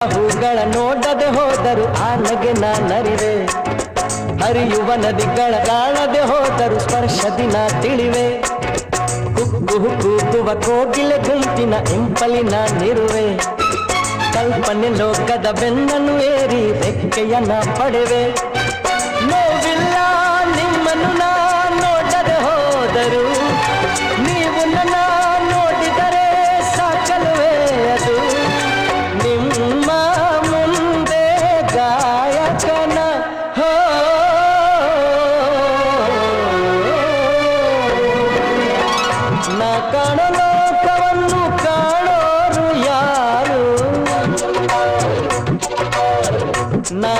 ಹೂಗಳ ನೋಡದೆ ಹೋದರು, ಆ ನಗೆ ನರಿವೆ ಹರಿಯುವ ನದಿಗಳ ಕಾಣದೆ ಹೋದರು, ಸ್ಪರ್ಶ ದಿನ ತಿಳಿವೆ. ಕುಕ್ಕು ಕೂಗುವ ಕೋಗಿಲೆ ಗುಂಪಿನ ಇಂಪಲಿನ ನಿರುವೆ. ಕಲ್ಪನೆ ಲೋಕದ ಬೆನ್ನನ್ನು ಏರಿ ರೆಕ್ಕೆಯನ್ನ ಪಡೆವೆ. ನೋವಿಲ್ಲ, ನಿಮ್ಮನ್ನು ನಾ ನೋಡದೆ ಹೋದರು. ನೀವು ನನ್ನ ನಾ ಕಾಣೋ ಲೋಕವನ್ನು ಕಾಣೋರು ಯಾರು ನಾ